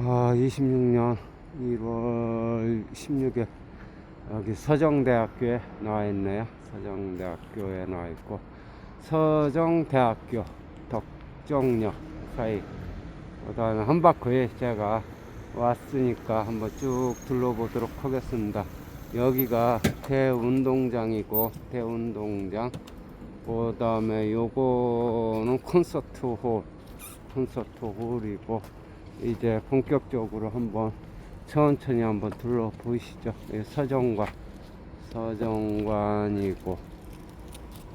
아, 26년 1월 16일 여기 서정대학교에 나와 있네요. 서정대학교에 나와 있고 서정대학교 덕정역 사이 그다음에 한바퀴 제가 왔으니까 한번 쭉 둘러보도록 하겠습니다. 여기가 대운동장이고 대운동장 그 다음에 요거는 콘서트 홀 콘서트 홀이고 이제 본격적으로 한번 천천히 한번 둘러보시죠. 예, 서정관 서정관이고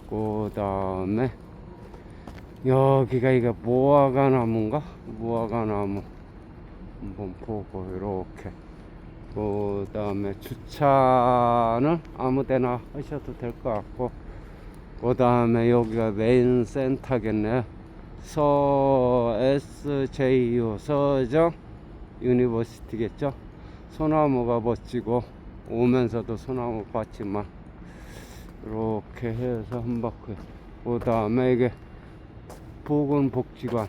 그 다음에 여기가 이게 무화과 나무인가? 무화과 나무 한번 보고 이렇게 그 다음에 주차는 아무데나 하셔도 될 것 같고 그 다음에 여기가 메인 센터겠네요 서 SJU 서정 유니버시티겠죠? 소나무가 멋지고 오면서도 소나무 같지만 이렇게 해서 한 바퀴. 그 다음에 이게 보건복지관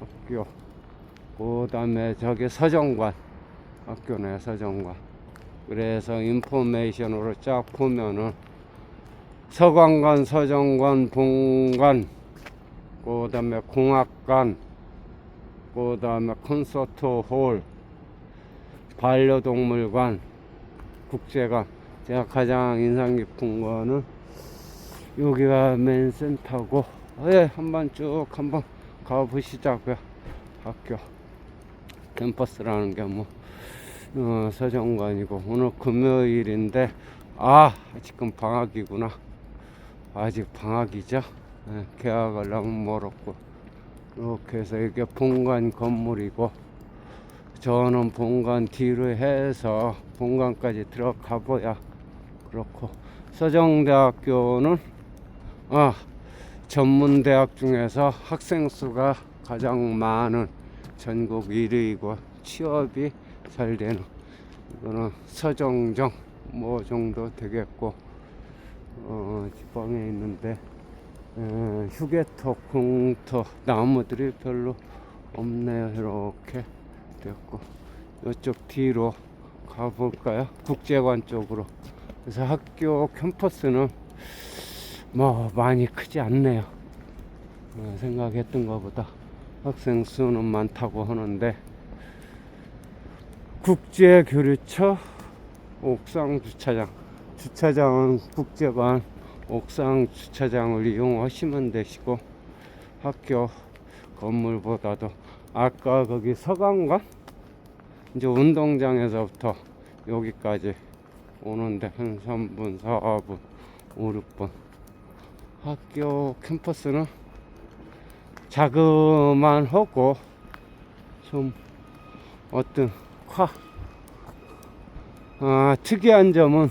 학교. 그 다음에 저기 서정관 학교네 서정관. 그래서 인포메이션으로 쫙 보면은 서관관 서정관 본관 그 다음에 공학관 그 다음에 콘서트 홀 반려동물관 국제관. 제가 가장 인상 깊은 거는 여기가 메인 센터고 예 한번 쭉 한번 가보시자고요. 학교 캠퍼스라는 게 뭐 어, 서정관이고. 오늘 금요일인데 아 지금 방학이구나. 아직 방학이죠 예, 개학을 너무 멀었고 이렇게 해서 이게 본관 건물이고 저는 본관 뒤로 해서 본관까지 들어가 봐야 그렇고 서정대학교는 아 전문대학 중에서 학생 수가 가장 많은 전국 1위이고 취업이 잘 되는 이거는 서정정 뭐 정도 되겠고 어 지방에 있는데 에, 휴게터 공터 나무들이 별로 없네요. 이렇게 됐고 이쪽 뒤로 가볼까요? 국제관 쪽으로. 그래서 학교 캠퍼스는 뭐 많이 크지 않네요. 어, 생각했던 것보다 학생 수는 많다고 하는데 국제교류처 옥상 주차장. 주차장은 국제관 옥상 주차장을 이용하시면 되시고 학교 건물보다도 아까 거기 서강관 이제 운동장에서부터 여기까지 오는데 한 3분 4분 5 6분. 학교 캠퍼스는 자그만 하고 좀 어떤 화 아, 특이한 점은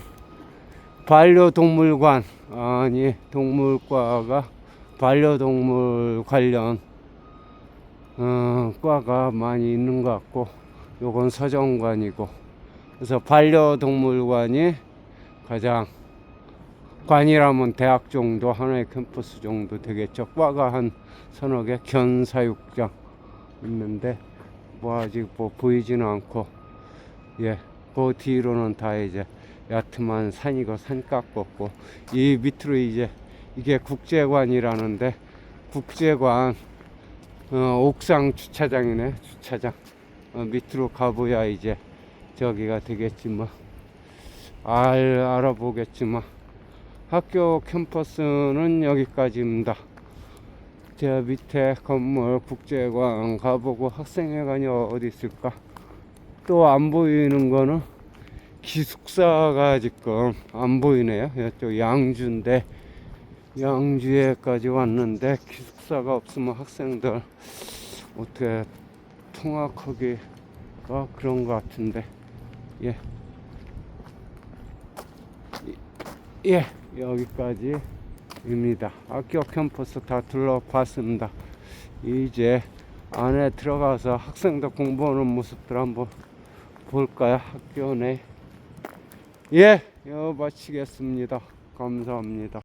반려동물관 아니 동물과가 반려동물 관련 어, 과가 많이 있는 것 같고 요건 서정관이고. 그래서 반려동물관이 가장 관이라면 대학 정도 하나의 캠퍼스 정도 되겠죠. 과가 한 서너 개 견사육장 있는데 뭐 아직 뭐 보이지는 않고 예 그 뒤로는 다 이제 야트만 산이고 산 깎았고 이 밑으로 이제 이게 국제관이라는데 국제관 어, 옥상 주차장이네 주차장. 어, 밑으로 가봐야 이제 저기가 되겠지 뭐. 알, 알아보겠지만 학교 캠퍼스는 여기까지입니다. 저 밑에 건물 국제관 가보고 학생회관이 어디 있을까 또 안 보이는 거는 기숙사가 지금 안 보이네요. 이쪽 양주인데 양주에까지 왔는데 기숙사가 없으면 학생들 어떻게 통학하기가 그런 것 같은데 예. 예, 여기까지입니다. 학교 캠퍼스 다 둘러봤습니다. 이제 안에 들어가서 학생들 공부하는 모습들 한번 볼까요? 학교 내. 예, 여 마치겠습니다. 감사합니다.